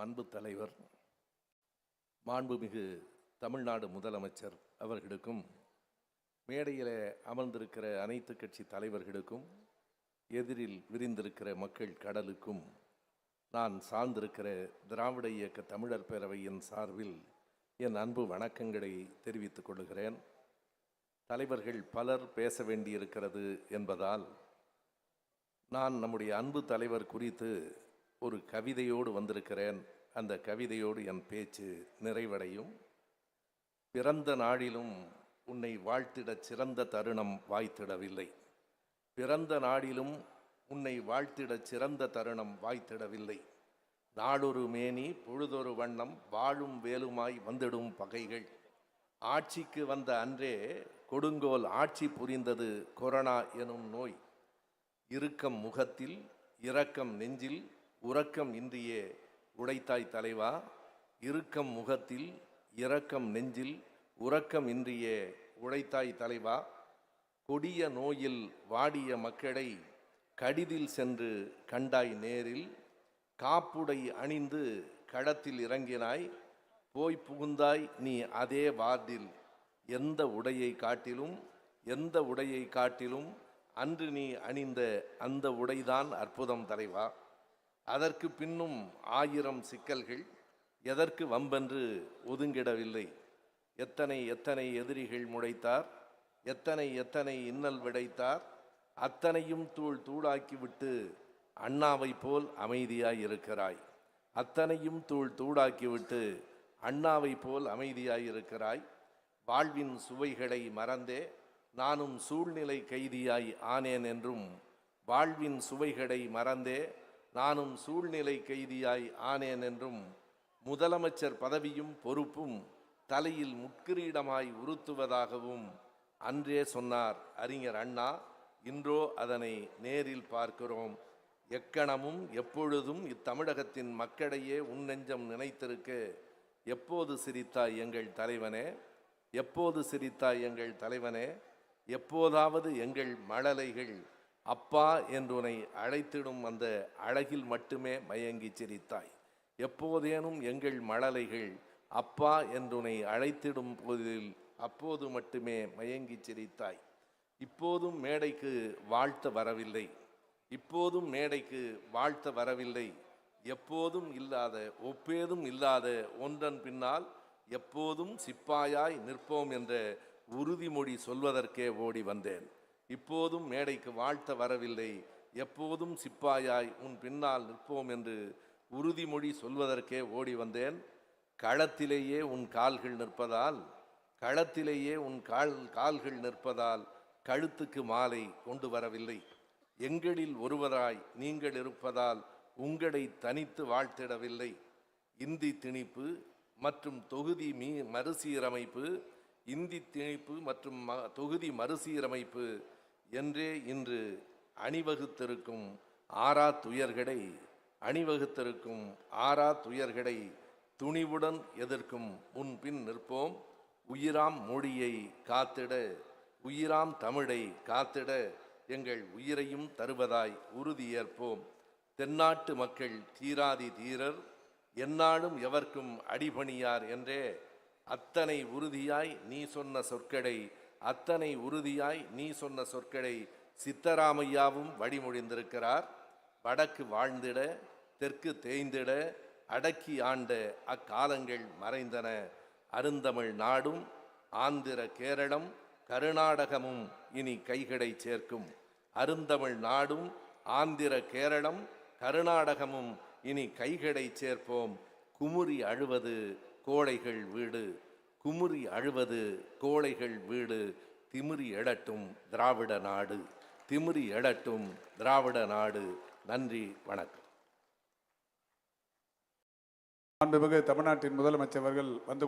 அன்பு தலைவர் மாண்புமிகு தமிழ்நாடு முதலமைச்சர் அவர்களுக்கும் மேடையில் அமர்ந்திருக்கிற அனைத்து கட்சி தலைவர்களுக்கும் எதிரில் விரிந்திருக்கிற மக்கள் கடலுக்கும் நான் சார்ந்திருக்கிற திராவிட இயக்க தமிழர் பேரவையின் சார்பில் என் அன்பு வணக்கங்களை தெரிவித்துக் கொள்கிறேன். தலைவர்கள் பலர் பேச வேண்டியிருக்கிறது என்பதால் நான் நம்முடைய அன்பு தலைவர் குறித்து ஒரு கவிதையோடு வந்திருக்கிறேன். அந்த கவிதையோடு என் பேச்சு நிறைவடையும். பிறந்த நாளிலும் உன்னை வாழ்த்திட சிறந்த தருணம் வாய்த்திடவில்லை. பிறந்த நாளிலும் உன்னை வாழ்த்திட சிறந்த தருணம் வாய்த்திடவில்லை. நாடொரு மேனி பொழுதொரு வண்ணம் வாழும் வேலுமாய் வந்திடும் பகைகள். ஆட்சிக்கு வந்த அன்றே கொடுங்கோல் ஆட்சி புரிந்தது கொரோனா எனும் நோய். இறுக்கம் முகத்தில் இரக்கம் நெஞ்சில் உறக்கம் இன்றியே உடைத்தாய் தலைவா. இறுக்கம் முகத்தில் இரக்கம் நெஞ்சில் உறக்கம் இன்றியே உழைத்தாய் தலைவா. கொடிய நோயில் வாடிய மக்களை கடிதில் சென்று கண்டாய் நேரில். காப்புடை அணிந்து களத்தில் இறங்கினாய். போய் புகுந்தாய் நீ அதே வார்டில். எந்த உடையை காட்டிலும் எந்த உடையை காட்டிலும் அன்று நீ அணிந்த அந்த உடைதான் அற்புதம் தலைவா. அதற்கு பின்னும் ஆயிரம் சிக்கல்கள். எதற்கு வம்பென்று ஒதுங்கிடவில்லை. எத்தனை எத்தனை எதிரிகள் முளைத்தார் எத்தனை எத்தனை இன்னல் விடைத்தார். அத்தனையும் தூள் தூளாக்கிவிட்டு அண்ணாவை போல் அமைதியாய் இருக்கிறாய் அத்தனையும் தூள் தூளாக்கிவிட்டு அண்ணாவை போல் அமைதியாய் இருக்கிறாய் வாழ்வின் சுவைகளை மறந்தே நானும் சூழ்நிலை கைதியாய் ஆனேன் என்றும் வாழ்வின் சுவைகளை மறந்தே நானும் சூழ்நிலை கைதியாய் ஆனேன் என்றும் முதலமைச்சர் பதவியும் பொறுப்பும் தலையில் முட்கிரீடமாய் உறுத்துவதாகவும் அன்றே சொன்னார் அறிஞர் அண்ணா. இன்றோ அதனை நேரில் பார்க்கிறோம். எக்கணமும் எப்பொழுதும் இத்தமிழகத்தின் மக்களையே உன்னெஞ்சம் நினைத்திருக்க. எப்போது சிரித்தாய் எங்கள் தலைவனே? எப்போது சிரித்தாய் எங்கள் தலைவனே? எப்போதாவது எங்கள் மழலைகள் அப்பா என்றுனை அழைத்திடும் அந்த அழகில் மட்டுமே மயங்கி சிரித்தாய். எப்போதேனும் எங்கள் மழலைகள் அப்பா என்றுனை அழைத்திடும் போதில் அப்போது மட்டுமே மயங்கி சிரித்தாய். இப்போதும் மேடைக்கு வாழ்த்த வரவில்லை. இப்போதும் மேடைக்கு வாழ்த்த வரவில்லை. எப்போதும் இல்லாத ஒப்பேதும் இல்லாத ஒன்றன் பின்னால் எப்போதும் சிப்பாயாய் நிற்போம் என்ற உறுதிமொழி சொல்வதற்கே ஓடி வந்தேன். இப்போதும் மேடைக்கு வாழ்த்த வரவில்லை. எப்போதும் சிப்பாயாய் உன் பின்னால் நிற்போம் என்று உறுதிமொழி சொல்வதற்கே ஓடி வந்தேன். களத்திலேயே உன் கால்கள் நிற்பதால் களத்திலேயே உன் கால் கால்கள் நிற்பதால் கழுத்துக்கு மாலை கொண்டு வரவில்லை. எங்களில் ஒருவராய் நீங்கள் இருப்பதால் உங்களை தனித்து வாழ்த்திடவில்லை. இந்தி திணிப்பு மற்றும் தொகுதி மீ மறுசீரமைப்பு இந்தி திணிப்பு மற்றும் ம தொகுதி மறுசீரமைப்பு என்றே இன்று அணிவகுத்திருக்கும் ஆறா துயர்களை அணிவகுத்திருக்கும் ஆறா துயர்களை துணிவுடன் எதிர்க்கும் முன்பின் நிற்போம். உயிராம் மொழியை காத்திட உயிராம் தமிழை காத்திட எங்கள் உயிரையும் தருவதாய் உறுதியேற்போம் தென்னாட்டு மக்கள் தீராதி தீரர் எந்நாளும் எவர்க்கும் அடிபணியார் என்றே அத்தனை உறுதியாய் நீ சொன்ன சொற்களை அத்தனை உறுதியாய் நீ சொன்ன சொற்களை சித்தராமையாவும் வழிமொழிந்திருக்கிறார் வடக்கு வாழ்ந்திட தெற்கு தேய்ந்திட அடக்கி ஆண்ட அக்காலங்கள் மறைந்தன. அருந்தமிழ் நாடும் ஆந்திர கேரளம் கருநாடகமும் இனி கைகளை சேர்க்கும். அருந்தமிழ் நாடும் ஆந்திர கேரளம் கருநாடகமும் இனி கைகளை சேர்ப்போம். குமுறி அழுவது கோழைகள் வீடு குமுறி அழுவது கோழைகள் வீடு திமிரி எழட்டும் திராவிட நாடு. திமிரி எழட்டும் திராவிட நாடு. நன்றி வணக்கம். மாண்புமிகு தமிழ்நாட்டின் முதலமைச்சர் அவர்கள் வந்து